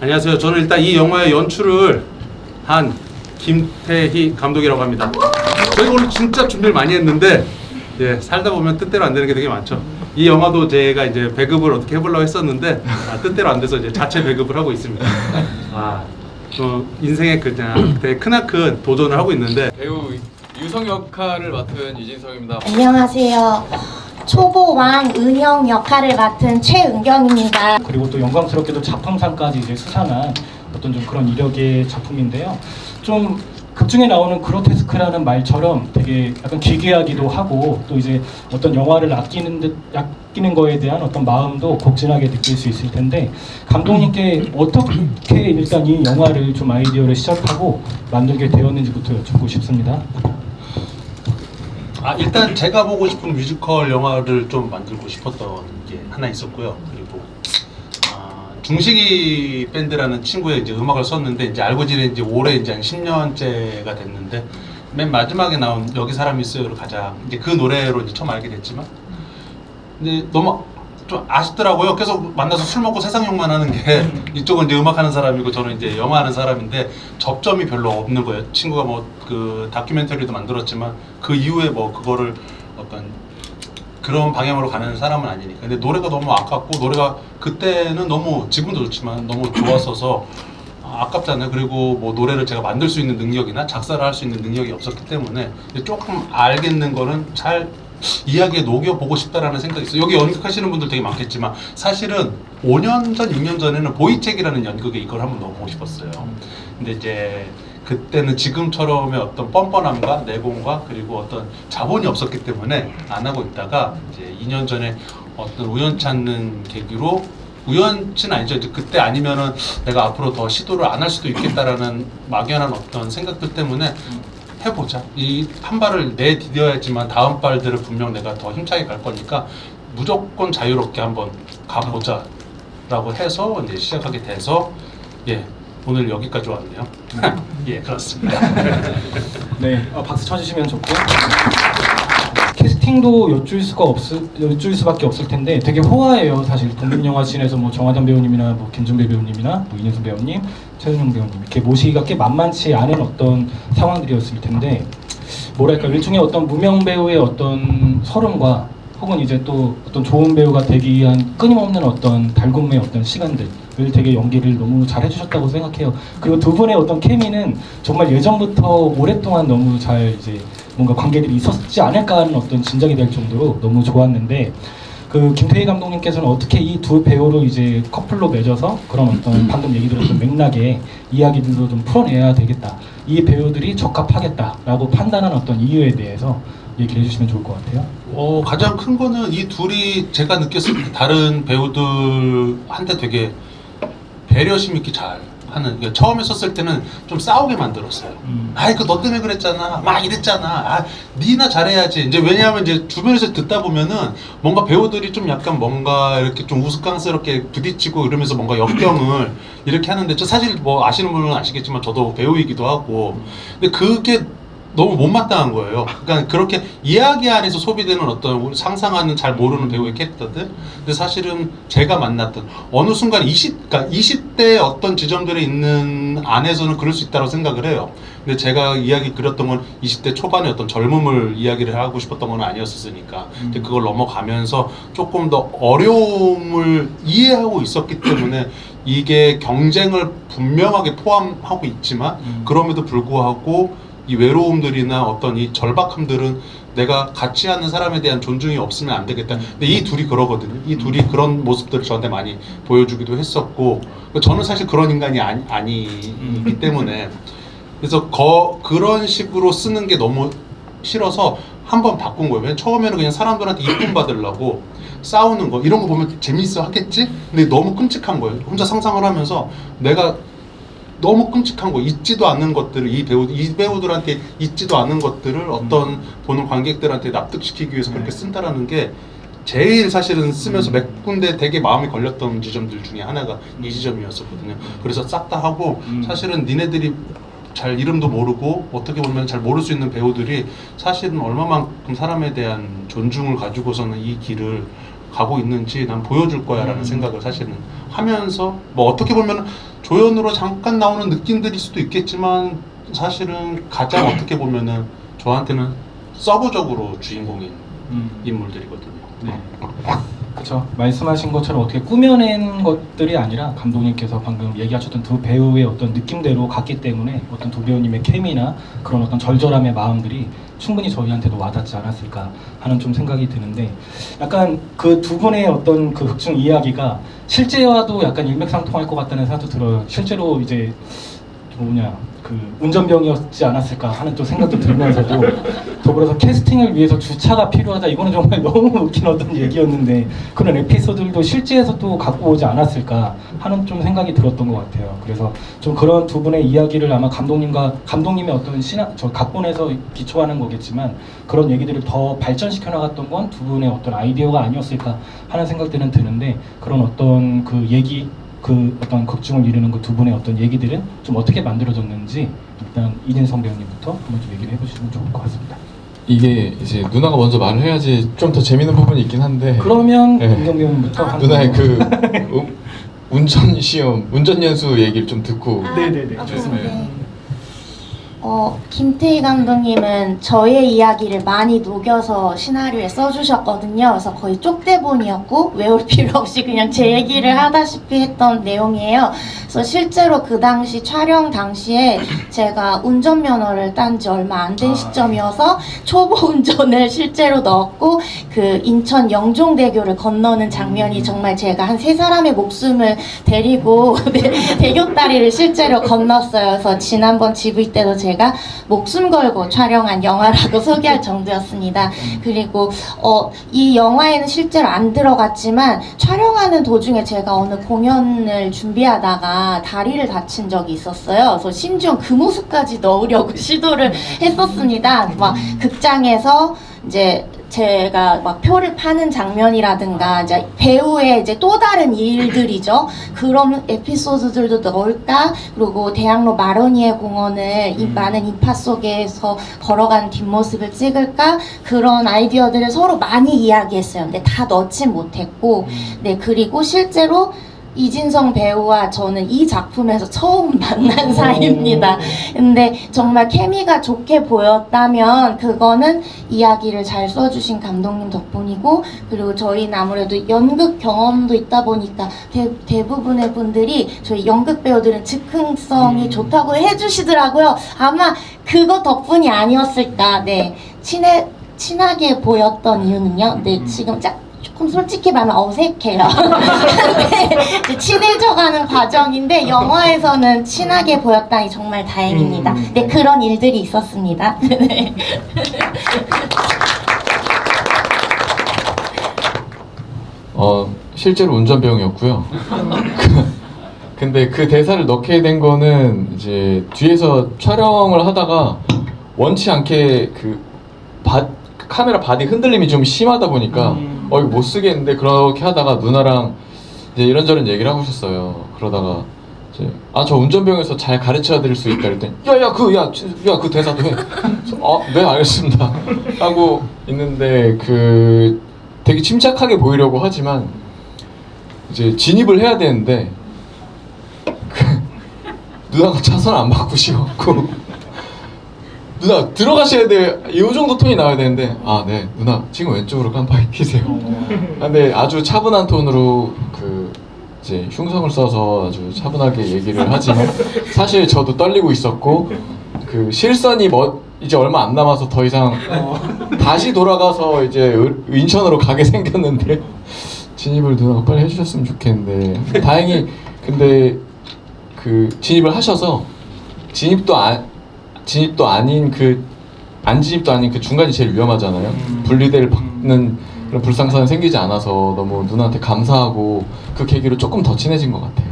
안녕하세요. 저는 일단 이 영화의 연출을 한 김태희 감독이라고 합니다. 저희가 오늘 진짜 준비를 많이 했는데 예, 살다 보면 뜻대로 안 되는 게 되게 많죠. 이 영화도 제가 이제 배급을 어떻게 해보려고 했었는데 아, 뜻대로 안 돼서 이제 자체 배급을 하고 있습니다. 아, 어, 인생의 그냥 되게 크나큰 도전을 하고 있는데 배우 유성 역할을 맡은 이진성입니다. 안녕하세요. 초보 왕 은영 역할을 맡은 최은경입니다. 그리고 또 영광스럽게도 작품상까지 이제 수상한 어떤 좀 그런 이력의 작품인데요. 좀 극중에 나오는 그로테스크라는 말처럼 되게 약간 기괴하기도 하고 또 이제 어떤 영화를 아끼는 듯 아끼는 거에 대한 어떤 마음도 곡진하게 느낄 수 있을 텐데 감독님께 어떻게 일단 이 영화를 좀 아이디어를 시작하고 만들게 되었는지부터 여쭙고 싶습니다. 아 일단 제가 보고 싶은 뮤지컬 영화를 좀 만들고 싶었던 게 하나 있었고요. 그리고 아, 중식이 밴드라는 친구의 이제 음악을 썼는데 이제 알고 지낸 지 올해 이제 한 10년째가 됐는데 맨 마지막에 나온 여기 사람이 있어요를 가장 이제 그 노래로 이제 처음 알게 됐지만 근데 너무 좀 아쉽더라고요. 계속 만나서 술 먹고 세상 욕만 하는 게 이쪽은 이제 음악하는 사람이고 저는 이제 영화하는 사람인데 접점이 별로 없는 거예요. 친구가 뭐 그 다큐멘터리도 만들었지만 그 이후에 뭐 그거를 어떤 그런 방향으로 가는 사람은 아니니까. 근데 노래가 너무 아깝고 노래가 그때는 너무 지금도 좋지만 너무 좋았어서 아깝잖아요. 그리고 뭐 노래를 제가 만들 수 있는 능력이나 작사를 할 수 있는 능력이 없었기 때문에 조금 알겠는 거는 잘 이야기에 녹여보고 싶다라는 생각이 있어요. 여기 연극하시는 분들 되게 많겠지만 사실은 5년 전, 6년 전에는 보이책이라는 연극에 이걸 한번 넣어보고 싶었어요. 근데 이제 그때는 지금처럼의 어떤 뻔뻔함과 내공과 그리고 어떤 자본이 없었기 때문에 안 하고 있다가 이제 2년 전에 어떤 우연찮는 계기로 우연치는 아니죠. 이제 그때 아니면은 내가 앞으로 더 시도를 안 할 수도 있겠다라는 막연한 어떤 생각들 때문에 해보자. 이 한 발을 내디뎌야지만 다음 발들을 분명 내가 더 힘차게 갈 거니까 무조건 자유롭게 한번 가보자 라고 해서 이제 시작하게 돼서 예 오늘 여기까지 왔네요. 예 그렇습니다. 네, 어, 박수 쳐주시면 좋고 캐스팅도 여쭐 수가 없을 여쭐 수밖에 없을 텐데 되게 호화해요 사실. 독립 영화씬에서 뭐 정화장 배우님이나 뭐 김준배 배우님이나 뭐 이인순 배우님, 최은영 배우님. 이렇게 모시기가 꽤 만만치 않은 어떤 상황들이었을 텐데 뭐랄까 일종의 어떤 무명 배우의 어떤 서름과 혹은 이제 또 어떤 좋은 배우가 되기 위한 끊임없는 어떤 달굼의 어떤 시간들을 되게 연기를 너무 잘 해주셨다고 생각해요. 그리고 두 분의 어떤 케미는 정말 예전부터 오랫동안 너무 잘 이제 뭔가 관계들이 있었지 않을까 하는 어떤 진작이 될 정도로 너무 좋았는데 그 김태희 감독님께서는 어떻게 이 두 배우를 이제 커플로 맺어서 그런 어떤 방금 얘기 들었던 맥락의 이야기들도 좀 풀어내야 되겠다. 이 배우들이 적합하겠다라고 판단한 어떤 이유에 대해서 얘기해 주시면 좋을 것 같아요. 어, 가장 큰 거는 이 둘이 제가 느꼈을 때 다른 배우들한테 되게 배려심 있게 잘 하는 그러니까 처음에 썼을 때는 좀 싸우게 만들었어요. 음. 아이 그 너 때문에 그랬잖아. 막 이랬잖아. 아, 니나 잘해야지. 이제 왜냐하면 이제 주변에서 듣다 보면은 뭔가 배우들이 좀 약간 뭔가 이렇게 좀 우스꽝스럽게 부딪히고 이러면서 뭔가 역경을 이렇게 하는데 저 사실 뭐 아시는 분은 아시겠지만 저도 배우이기도 하고 근데 그게 너무 못마땅한 거예요. 그러니까 그렇게 이야기 안에서 소비되는 어떤 상상하는 잘 모르는 배우의 캐릭터들. 근데 사실은 제가 만났던 어느 순간 20, 그러니까 20대 어떤 지점들에 있는 안에서는 그럴 수 있다고 생각을 해요. 근데 제가 이야기 그렸던 건 20대 초반의 어떤 젊음을 이야기를 하고 싶었던 건 아니었으니까 이제 그걸 넘어가면서 조금 더 어려움을 이해하고 있었기 때문에 이게 경쟁을 분명하게 포함하고 있지만 음. 그럼에도 불구하고 이 외로움들이나 어떤 이 절박함들은 내가 같이 하는 사람에 대한 존중이 없으면 안 되겠다. 근데 이 둘이 그러거든요. 이 둘이 그런 모습들을 저한테 많이 보여주기도 했었고, 저는 사실 그런 인간이 아니, 아니기 때문에 그래서 거, 그런 식으로 쓰는 게 너무 싫어서 한번 바꾼 거예요. 왜냐면 처음에는 그냥 사람들한테 이쁨 받으려고 싸우는 거 이런 거 보면 재미있어 하겠지? 근데 너무 끔찍한 거예요. 혼자 상상을 하면서 내가 너무 끔찍한 거 있지도 않는 것들을 이 배우 이 배우들한테 있지도 않은 것들을 어떤 보는 관객들한테 납득시키기 위해서 그렇게 네. 쓴다라는 게 제일 사실은 쓰면서 몇 군데 되게 마음이 걸렸던 지점들 중에 하나가 이 지점이었었거든요. 그래서 싹 다 하고 음. 사실은 니네들이 잘 이름도 모르고 어떻게 보면 잘 모를 수 있는 배우들이 사실은 얼마만큼 사람에 대한 존중을 가지고서는 이 길을 가고 있는지 난 보여줄 거야라는 음. 생각을 사실은 하면서 뭐 어떻게 보면 조연으로 잠깐 나오는 느낌들일 수도 있겠지만 사실은 가장 어떻게 보면은 저한테는 서브적으로 주인공인 음. 인물들이거든요. 네. 그렇죠. 말씀하신 것처럼 어떻게 꾸며낸 것들이 아니라 감독님께서 방금 얘기하셨던 두 배우의 어떤 느낌대로 갔기 때문에 어떤 두 배우님의 케미나 그런 어떤 절절함의 마음들이 충분히 저희한테도 와닿지 않았을까 하는 좀 생각이 드는데 약간 그 두 분의 어떤 그 극중 이야기가 실제와도 약간 일맥상통할 것 같다는 생각도 들어요. 실제로 이제 좀 뭐냐 그 운전병이었지 않았을까 하는 또 생각도 들면서도 더불어서 캐스팅을 위해서 주차가 필요하다 이거는 정말 너무 웃긴 어떤 얘기였는데 그런 에피소드들도 실제에서 또 갖고 오지 않았을까 하는 좀 생각이 들었던 것 같아요. 그래서 좀 그런 두 분의 이야기를 아마 감독님과 감독님의 어떤 신화 저 각본에서 기초하는 거겠지만 그런 얘기들을 더 발전시켜 나갔던 건 두 분의 어떤 아이디어가 아니었을까 하는 생각들은 드는데 그런 어떤 그 얘기 그 어떤 극중을 이루는 그 두 분의 어떤 얘기들은 좀 어떻게 만들어졌는지 일단 이진성 배우님부터 한번 좀 얘기를 해보시면 좋을 것 같습니다. 이게 이제 누나가 먼저 말을 해야지 좀 더 재밌는 부분이 있긴 한데 그러면 네. 김경 배우님부터 한 누나의 그 음, 운전 시험, 운전 연수 얘기를 좀 듣고 네네네. 아, 좋습니다. 네. 어, 김태희 감독님은 저의 이야기를 많이 녹여서 시나리오에 써주셨거든요. 그래서 거의 쪽대본이었고 외울 필요 없이 그냥 제 얘기를 하다시피 했던 내용이에요. 그래서 실제로 그 당시 촬영 당시에 제가 운전면허를 딴 지 얼마 안된 아. 시점이어서 초보 운전을 실제로 넣었고 그 인천 영종대교를 건너는 장면이 정말 제가 한 세 사람의 목숨을 데리고 네, 대교 다리를 실제로 건넜어요. 그래서 지난번 GV 때도 제가 목숨 걸고 촬영한 영화라고 소개할 정도였습니다. 그리고 어, 이 영화에는 실제로 안 들어갔지만 촬영하는 도중에 제가 어느 공연을 준비하다가 다리를 다친 적이 있었어요. 그래서 심지어 그 모습까지 넣으려고 시도를 했었습니다. 막 극장에서 이제 제가 막 표를 파는 장면이라든가 이제 배우의 이제 또 다른 일들이죠. 그런 에피소드들도 넣을까? 그리고 대학로 마로니에 공원을 이 많은 인파 속에서 걸어가는 뒷모습을 찍을까? 그런 아이디어들을 서로 많이 이야기했어요. 근데 다 넣진 못했고, 네 그리고 실제로 이진성 배우와 저는 이 작품에서 처음 만난 사이입니다. 근데 정말 케미가 좋게 보였다면 그거는 이야기를 잘 써주신 감독님 덕분이고 그리고 저희는 아무래도 연극 경험도 있다 보니까 대, 대부분의 분들이 저희 연극 배우들은 즉흥성이 좋다고 해주시더라고요. 아마 그거 덕분이 아니었을까. 네 친해 친하게 보였던 이유는요. 네 지금 짝 조금 솔직히 말하면 어색해요. 네, 이제 친해져가는 과정인데 영화에서는 친하게 보였다니 정말 다행입니다. 음, 네 네. 그런 일들이 있었습니다. 네. 어 실제로 운전병이었고요. 근데 그 대사를 넣게 된 거는 이제 뒤에서 촬영을 하다가 원치 않게 그 바, 카메라 바디 흔들림이 좀 심하다 보니까 음. 어 이거 못 쓰겠는데 그렇게 하다가 누나랑 이제 이런저런 얘기를 하고 있었어요. 그러다가 이제 아 저 운전병에서 잘 가르쳐 드릴 수 있다 그랬더니 야야 그 야 야 그 대사도 해. 아네 알겠습니다. 하고 있는데 그 되게 침착하게 보이려고 하지만 이제 진입을 해야 되는데 그 누나가 차선 안 바꾸시고 누나 들어가셔야 돼. 이 정도 톤이 나와야 되는데 아 네 누나 지금 왼쪽으로 깜빡이 켜세요. 아, 근데 아주 차분한 톤으로 그 이제 흉성을 써서 아주 차분하게 얘기를 하지만 사실 저도 떨리고 있었고 그 실선이 뭐 이제 얼마 안 남아서 더 이상 다시 돌아가서 이제 을- 인천으로 가게 생겼는데 진입을 누나가 빨리 해주셨으면 좋겠는데 다행히 근데 그 진입을 하셔서 진입도 안 진입도 아닌 그 안 진입도 아닌 그 중간이 제일 위험하잖아요. 음. 분리대를 받는 그런 불상사는 생기지 않아서 너무 누나한테 감사하고 그 계기로 조금 더 친해진 것 같아요.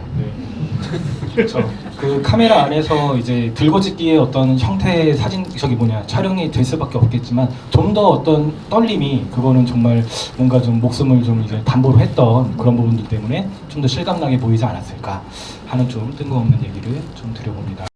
그렇죠. 그 카메라 안에서 이제 들고 찍기의 어떤 형태의 사진 저기 뭐냐 촬영이 될 수밖에 없겠지만 좀 더 어떤 떨림이 그거는 정말 뭔가 좀 목숨을 좀 이제 담보로 했던 그런 부분들 때문에 좀 더 실감나게 보이지 않았을까 하는 좀 뜬금없는 얘기를 좀 드려봅니다.